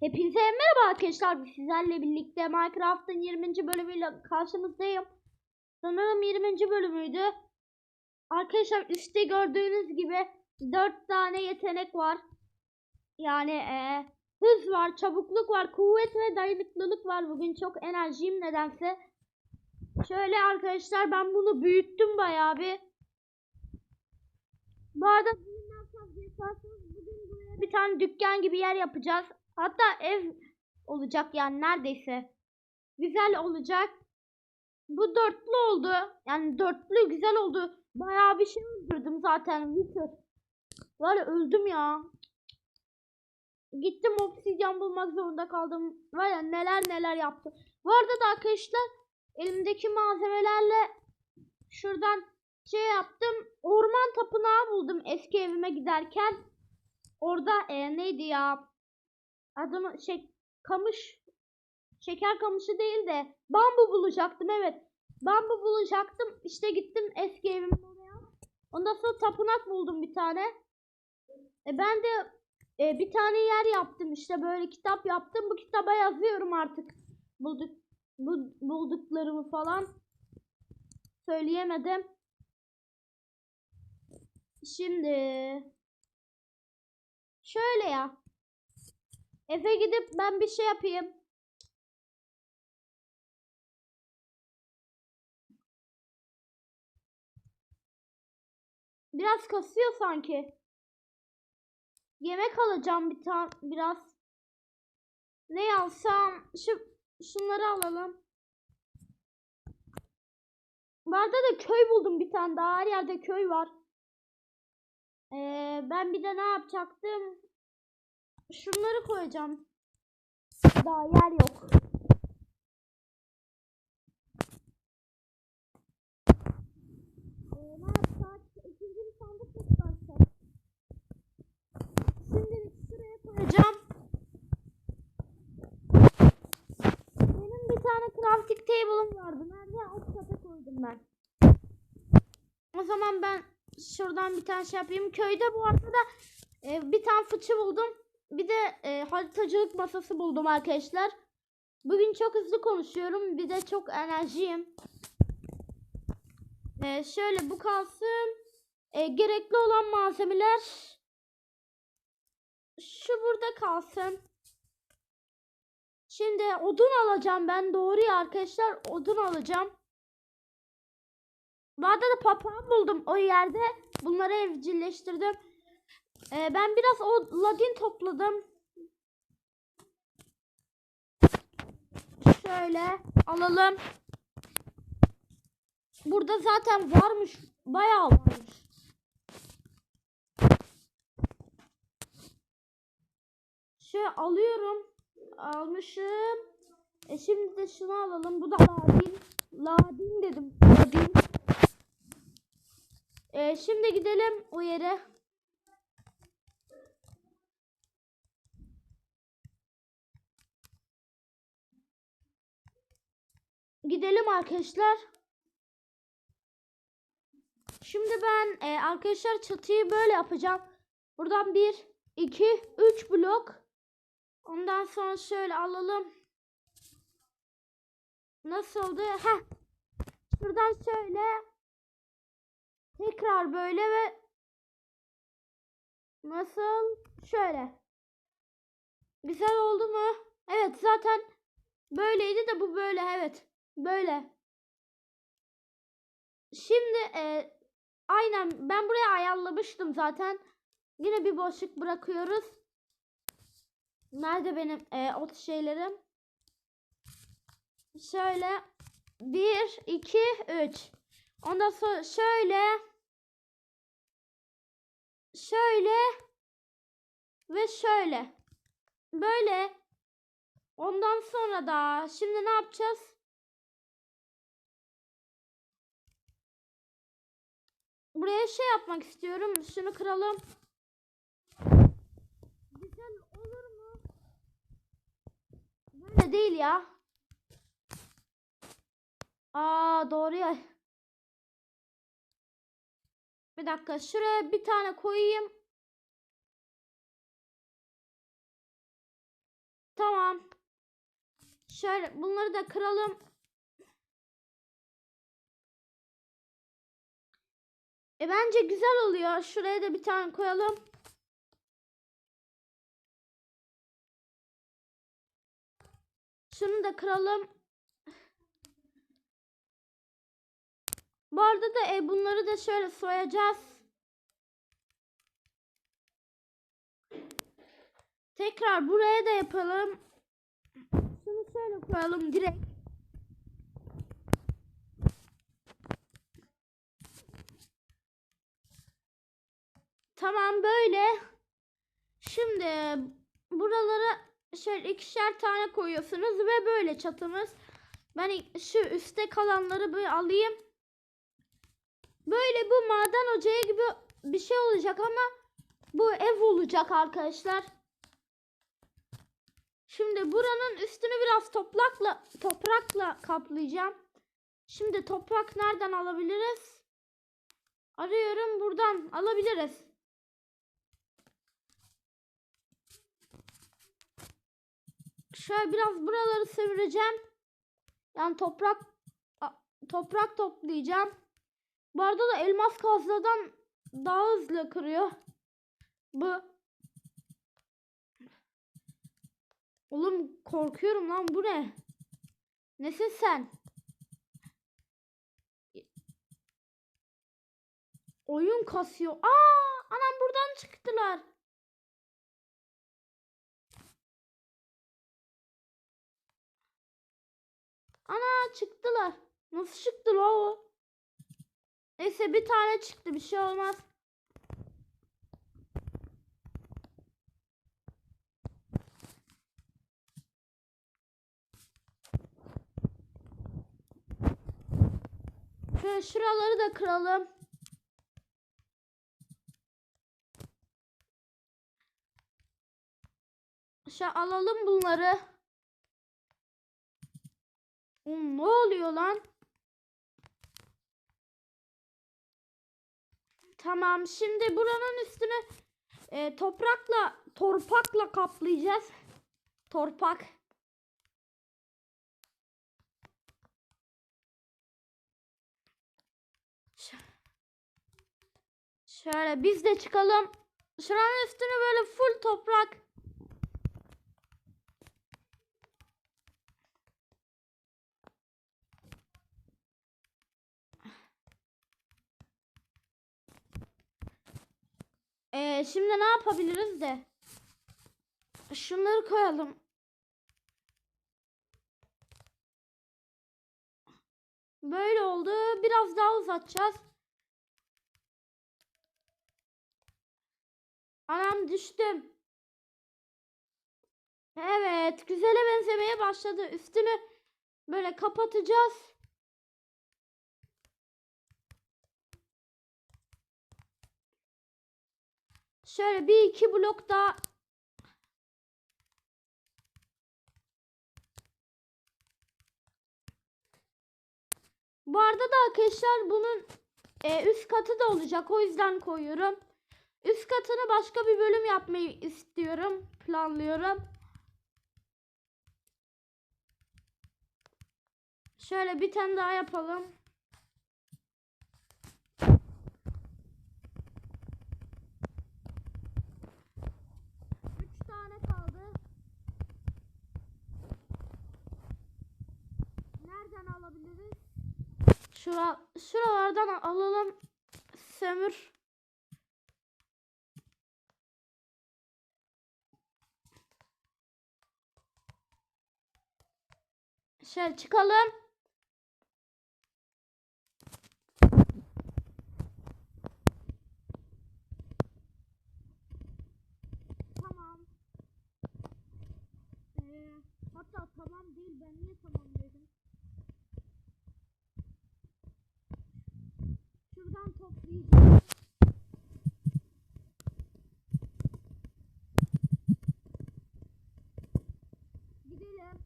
Hepinize merhaba arkadaşlar. Sizlerle birlikte Minecraft'ın 20. bölümüyle karşınızdayım. Sanırım 20. bölümüydü. Arkadaşlar üstte gördüğünüz gibi 4 tane yetenek var. Yani eee, hız var, çabukluk var, kuvvet ve dayanıklılık var. Bugün çok enerjiyim nedense. Şöyle arkadaşlar ben bunu büyüttüm bayağı bir. Bu arada bugün buraya bir tane dükkan gibi yer yapacağız. Hatta ev olacak yani neredeyse. Güzel olacak. Bu dörtlü oldu. Yani dörtlü güzel oldu. Bayağı bir şey öldürdüm zaten. Wither. Var ya öldüm ya. Gittim obsidyen bulmak zorunda kaldım. Var ya neler neler yaptım. Bu arada da arkadaşlar elimdeki malzemelerle şuradan şey yaptım. Orman tapınağı buldum eski evime giderken. Orada e, neydi ya? Adımı şey kamış şeker kamışı değil de bambu bulacaktım evet. Bambu bulacaktım. İşte gittim eski evimin oraya. Ondan sonra tapınak buldum bir tane. E ben de e, bir tane yer yaptım işte böyle kitap yaptım. Bu kitaba yazıyorum artık. Bulduk bu, bulduklarımı falan. Söyleyemedim. Şimdi şöyle ya. Efe gidip ben bir şey yapayım. Biraz kasıyor sanki. Yemek alacağım bir tane biraz. Ne alsam? Şu şunları alalım. Bu arada da köy buldum bir tane daha. Her yerde köy var. Ee, ben bir de ne yapacaktım? Şunları koyacağım. Daha yer yok. Ee, ne yapsak? İkinci? Şimdi şuraya koyacağım. Benim bir tane crafting table'ım vardı. Nerede? O kata koydum ben. O zaman ben şuradan bir tane şey yapayım. Köyde bu arada e, bir tane fıçı buldum. Bir de e, haritacılık masası buldum arkadaşlar. Bugün çok hızlı konuşuyorum. Bir de çok enerjiyim. E, şöyle bu kalsın. E, gerekli olan malzemeler şu burada kalsın. Şimdi odun alacağım ben. Doğru ya arkadaşlar. Odun alacağım. Bu arada da papağan buldum o yerde. Bunları evcilleştirdim. Ee, ben biraz o ladin topladım. Şöyle alalım. Burada zaten varmış. Bayağı varmış. Şöyle alıyorum. Almışım. E şimdi de şunu alalım. Bu da ladin. Ladin dedim. Ladin. E şimdi gidelim o yere. Gidelim arkadaşlar. Şimdi ben e, arkadaşlar çatıyı böyle yapacağım. Buradan 1, 2, 3 blok. Ondan sonra şöyle alalım. Nasıldı? Heh. Şuradan şöyle. Tekrar böyle ve nasıl? Şöyle. Güzel oldu mu? Evet zaten böyleydi de bu böyle evet. Böyle. Şimdi e, aynen ben buraya ayarlamıştım zaten. Yine bir boşluk bırakıyoruz. Nerede benim e, ot şeylerim? Şöyle 1 2 3. Ondan sonra şöyle şöyle ve şöyle. Böyle. Ondan sonra da şimdi ne yapacağız? Buraya şey yapmak istiyorum. Şunu kıralım. Güzel olur mu? Böyle değil ya. Aa doğru ya. Bir dakika şuraya bir tane koyayım. Şöyle bunları da kıralım. E bence güzel oluyor. Şuraya da bir tane koyalım. Şunu da kıralım. Bu arada da e, bunları da şöyle soyacağız. Tekrar buraya da yapalım. Şunu şöyle koyalım direkt. Tamam böyle. Şimdi buralara şöyle ikişer tane koyuyorsunuz ve böyle çatımız. Ben şu üstte kalanları bir alayım. Böyle bu maden ocağı gibi bir şey olacak ama bu ev olacak arkadaşlar. Şimdi buranın üstünü biraz toprakla toprakla kaplayacağım. Şimdi toprak nereden alabiliriz? Arıyorum buradan alabiliriz. Şöyle biraz buraları sevireceğim. Yani toprak toprak toplayacağım. Bu arada da elmas kazmadan daha hızlı kırıyor. Bu. Oğlum korkuyorum lan bu ne? Nesin sen? Oyun kasıyor. Aa, anam buradan çıktılar. Ana çıktılar. Nasıl çıktı o? Neyse bir tane çıktı bir şey olmaz. Şöyle şuraları da kıralım. Şöyle alalım bunları. Oğlum ne oluyor lan? Tamam şimdi buranın üstüne e, toprakla torpakla kaplayacağız. Torpak. Ş- Şöyle biz de çıkalım. Şuranın üstünü böyle full toprak. Ee, şimdi ne yapabiliriz de? Şunları koyalım. Böyle oldu. Biraz daha uzatacağız. Anam düştüm. Evet, güzele benzemeye başladı. Üstünü böyle kapatacağız. Şöyle bir iki blok daha Bu arada da arkadaşlar bunun e, üst katı da olacak. O yüzden koyuyorum. Üst katını başka bir bölüm yapmayı istiyorum. Planlıyorum. Şöyle bir tane daha yapalım. Üç tane kaldı. Nereden alabiliriz? Şura, şuralardan alalım. Sömür. Şöyle çıkalım. Tamam. Ee, hatta tamam değil ben niye tamam dedim. Şuradan toplayacağım. Gidelim.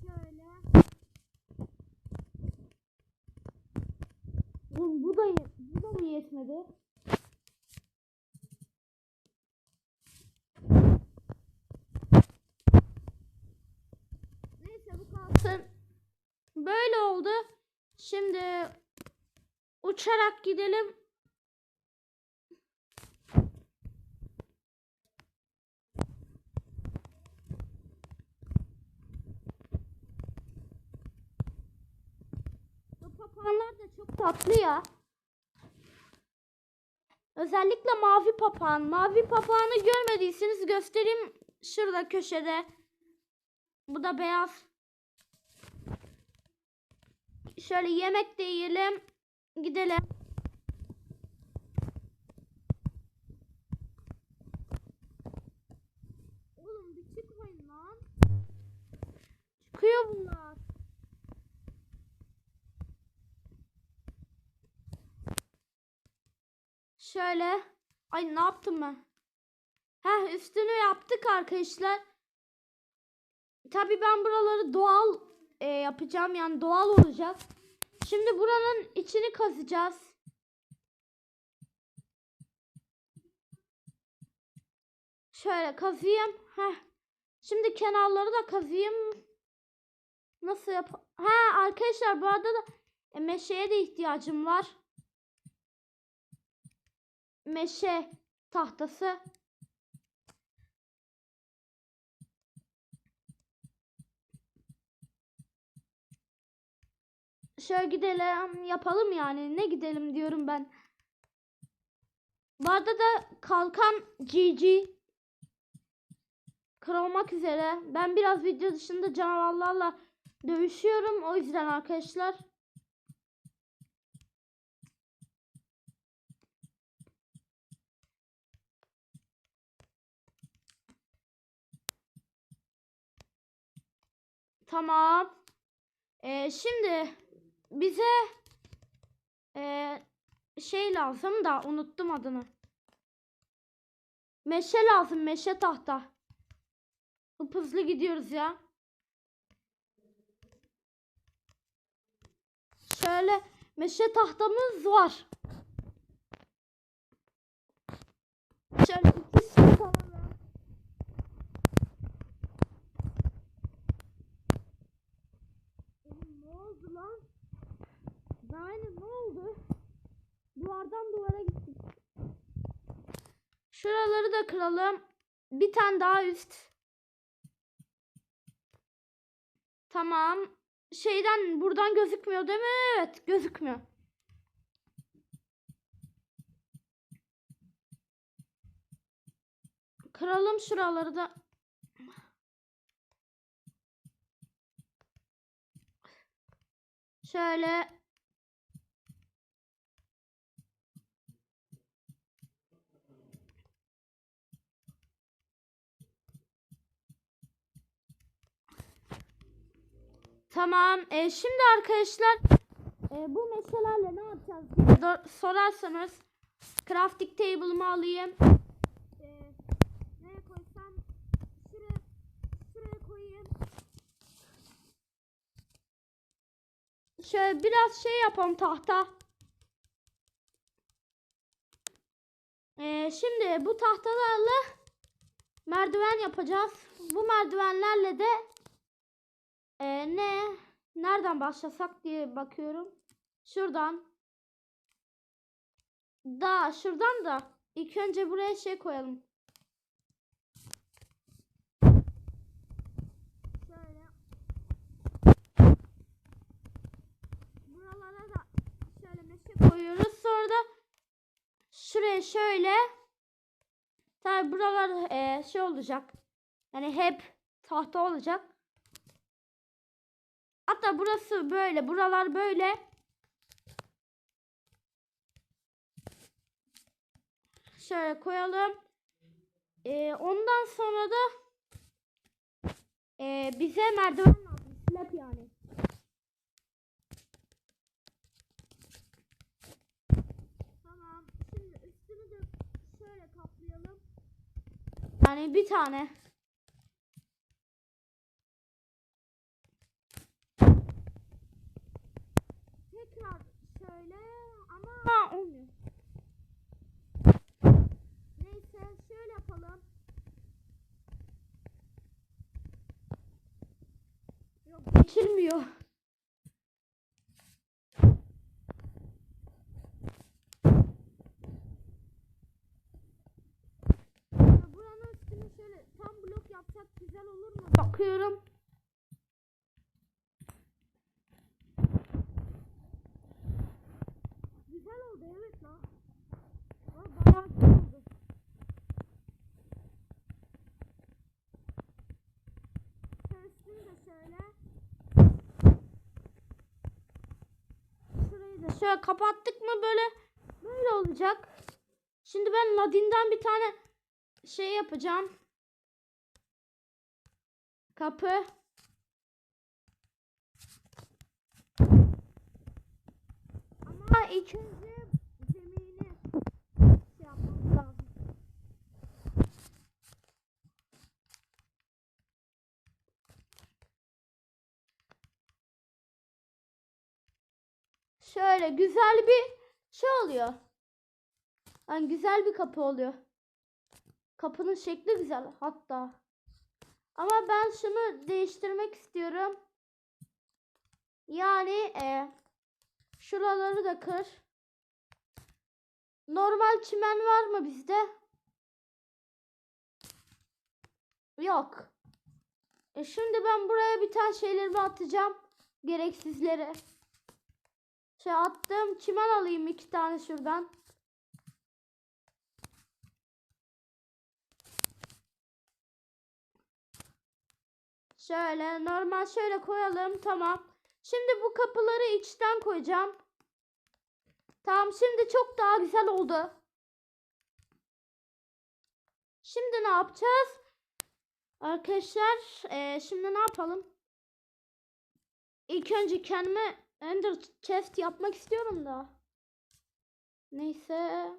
Şöyle. Oğlum bu da bu da mı yetmedi? Neyse bu kalsın. Böyle oldu. Şimdi uçarak gidelim. Papağanlar da çok tatlı ya. Özellikle mavi papağan. Mavi papağanı görmediyseniz göstereyim şurada köşede. Bu da beyaz. Şöyle yemek de yiyelim. Gidelim. Oğlum bir çıkmayın lan. Çıkıyor bunlar. Şöyle. Ay ne yaptım ben? Heh üstünü yaptık arkadaşlar. Tabii ben buraları doğal e, yapacağım yani doğal olacak. Şimdi buranın içini kazacağız. Şöyle kazıyım. Heh. Şimdi kenarları da kazıyım. Nasıl yap? Ha arkadaşlar bu arada da e, meşeye de ihtiyacım var. Meşe tahtası. Şöyle gidelim yapalım yani. Ne gidelim diyorum ben. Bu da kalkan GG kırılmak üzere. Ben biraz video dışında canavarlarla dövüşüyorum. O yüzden arkadaşlar. Tamam. Ee, şimdi bize ee, şey lazım da unuttum adını. Meşe lazım, meşe tahta. Hıp hızlı gidiyoruz ya. Şöyle meşe tahtamız var. Şöyle iki sürü alalım. Oğlum ne oldu lan? Yani ne oldu? Duvardan duvara gittik. Şuraları da kıralım. Bir tane daha üst. Tamam. Şeyden buradan gözükmüyor değil mi? Evet gözükmüyor. Kıralım şuraları da. Şöyle Tamam. E, şimdi arkadaşlar e, bu meselelerle ne yapacağız diye sorarsanız crafting table'ımı alayım. E, nereye koyayım. Şöyle biraz şey yapalım tahta. E, şimdi bu tahtalarla merdiven yapacağız. Bu merdivenlerle de ee, ne? Nereden başlasak diye bakıyorum. Şuradan. Da şuradan da. İlk önce buraya şey koyalım. Şöyle. Buralara da koyuyoruz. Sonra şuraya şöyle. Tabi buralar eee, şey olacak. Yani hep tahta olacak. Hatta burası böyle. Buralar böyle. Şöyle koyalım. Ee, ondan sonra da ee, bize merdiven lazım. Slab yani. Tamam. Şimdi üstünü de şöyle kaplayalım. Yani bir tane. Tekrar şöyle ama olmuyor. Neyse şöyle yapalım. Yok geçilmiyor. Ya Buranın üstüne şöyle tam blok yapsak güzel olur mu? Bakıyorum. Güzel oldu evet la. Aa, Bayağı güzel oldu. Şöyle üstünü de şöyle. Şurayı da şöyle kapattık mı böyle böyle olacak. Şimdi ben Nadine'den bir tane şey yapacağım. Kapı. Ama ilk önce zemini şey yapmamız lazım. Şöyle güzel bir şey oluyor. Yani güzel bir kapı oluyor. Kapının şekli güzel hatta. Ama ben şunu değiştirmek istiyorum. Yani e, şuraları da kır. Normal çimen var mı bizde? Yok. E şimdi ben buraya bir tane şeylerimi atacağım. Gereksizleri. Şey attım. Çimen alayım iki tane şuradan. Şöyle normal şöyle koyalım. Tamam. Şimdi bu kapıları içten koyacağım. Tamam şimdi çok daha güzel oldu. Şimdi ne yapacağız? Arkadaşlar eee, şimdi ne yapalım? İlk önce kendime Ender chest yapmak istiyorum da. Neyse.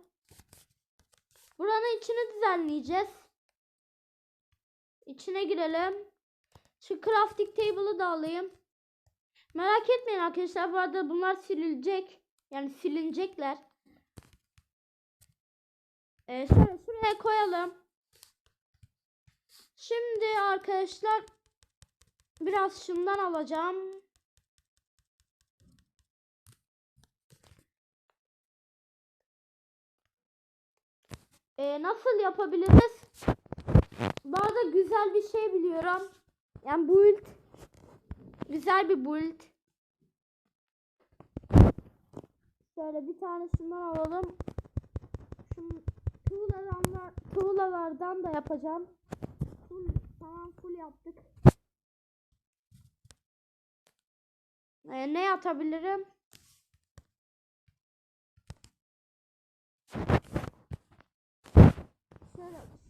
Buranın içini düzenleyeceğiz. İçine girelim. Şu crafting table'ı da alayım. Merak etmeyin arkadaşlar bu arada bunlar silinecek. Yani silinecekler. Ee, şöyle şuraya koyalım. Şimdi arkadaşlar biraz şundan alacağım. Ee, nasıl yapabiliriz? Bu arada güzel bir şey biliyorum. Yani build. Güzel bir build. Şöyle bir tane şundan alalım. Şu tuğlalardan, tuğlalardan da yapacağım. Full, tamam full yaptık. Ee, ne atabilirim?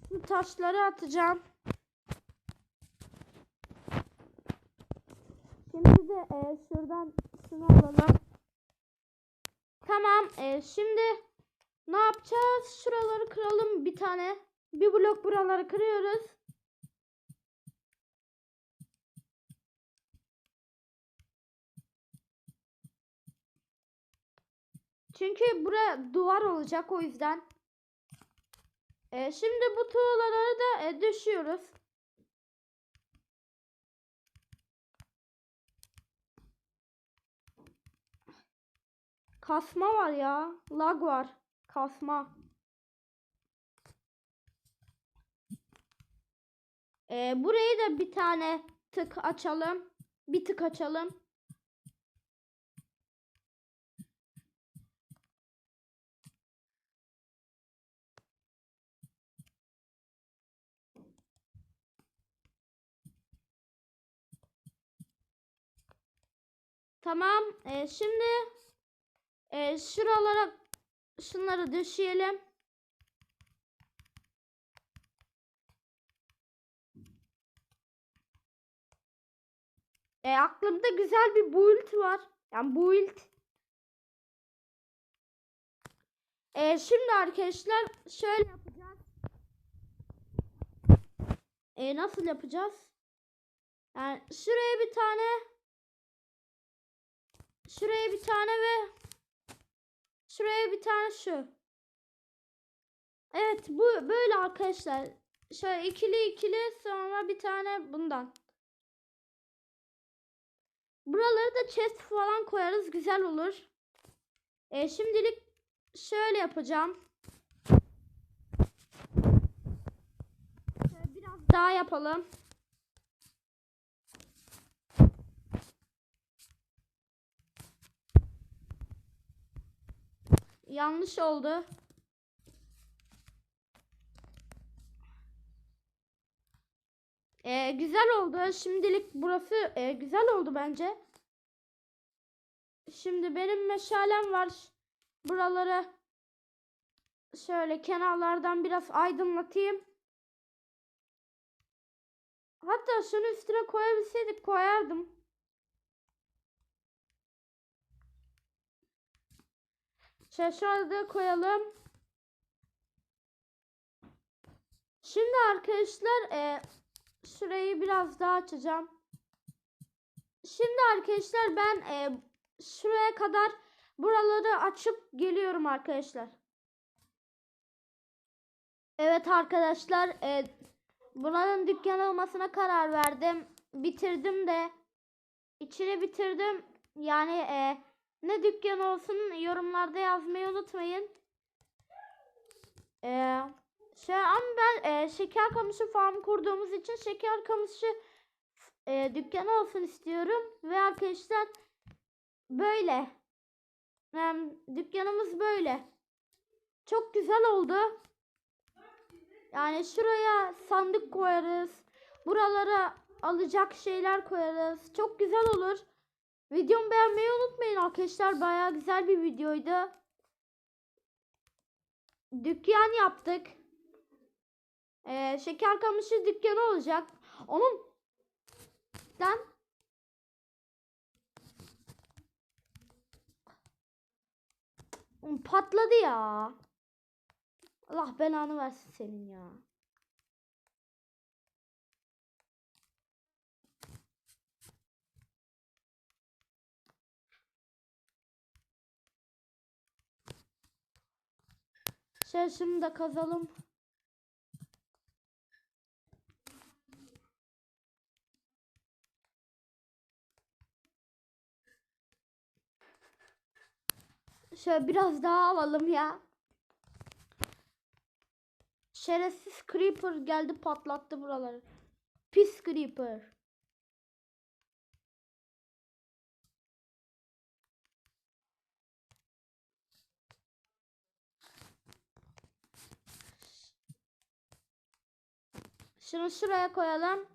Şu taşları atacağım. Şimdi de e, şuradan şunu alalım. Tamam. e, şimdi ne yapacağız? Şuraları kıralım bir tane. Bir blok buraları kırıyoruz. Çünkü buraya duvar olacak o yüzden. E, şimdi bu tuğlaları da e, düşüyoruz. Kasma var ya. Lag var. Kasma. E, burayı da bir tane tık açalım. Bir tık açalım. Tamam. e, şimdi e, şuralara şunları döşeyelim. E, aklımda güzel bir build var. Yani build. E, şimdi arkadaşlar şöyle yapacağız. E, nasıl yapacağız? Yani şuraya bir tane Şuraya bir tane ve Şuraya bir tane şu. Evet bu böyle arkadaşlar. Şöyle ikili ikili sonra bir tane bundan. Buraları da chest falan koyarız güzel olur. E, şimdilik şöyle yapacağım. Şöyle biraz daha yapalım. Yanlış oldu. Ee, güzel oldu. Şimdilik burası e, güzel oldu bence. Şimdi benim meşalem var. Buraları şöyle kenarlardan biraz aydınlatayım. Hatta şunu üstüne koyabilseydik koyardım. Şurada koyalım. Şimdi arkadaşlar e, şurayı biraz daha açacağım. Şimdi arkadaşlar ben e, şuraya kadar buraları açıp geliyorum arkadaşlar. Evet arkadaşlar e, buranın dükkan olmasına karar verdim. Bitirdim de içini bitirdim. Yani e, ne dükkan olsun yorumlarda yazmayı unutmayın. E, şey ama ben e, şeker kamışı farm kurduğumuz için şeker kamışı e, dükkanı olsun istiyorum. Ve arkadaşlar böyle. Yani dükkanımız böyle. Çok güzel oldu. Yani şuraya sandık koyarız. Buralara alacak şeyler koyarız. Çok güzel olur. Videomu beğenmeyi unutmayın arkadaşlar. Baya güzel bir videoydu. Dükkan yaptık. Ee, şeker kamışı dükkanı olacak. Onun Oğlum patladı ya. Allah belanı versin senin ya. Şey şunu da kazalım. Şöyle biraz daha alalım ya. Şerefsiz Creeper geldi patlattı buraları. Pis Creeper. Şunu şuraya koyalım.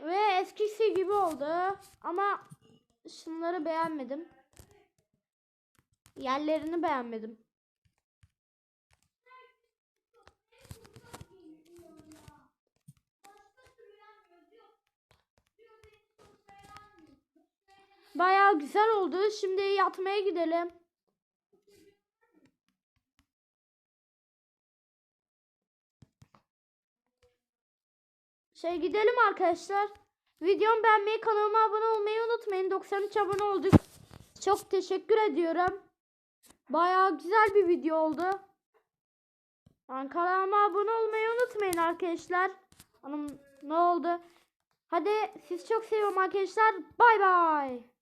Ve eskisi gibi oldu. Ama şunları beğenmedim. Yerlerini beğenmedim. Bayağı güzel oldu. Şimdi yatmaya gidelim. Şey gidelim arkadaşlar. Videomu beğenmeyi, kanalıma abone olmayı unutmayın. 93 abone olduk. Çok teşekkür ediyorum. Bayağı güzel bir video oldu. Yani kanalıma abone olmayı unutmayın arkadaşlar. Hanım ne oldu? Hadi siz çok seviyorum arkadaşlar. Bay bay.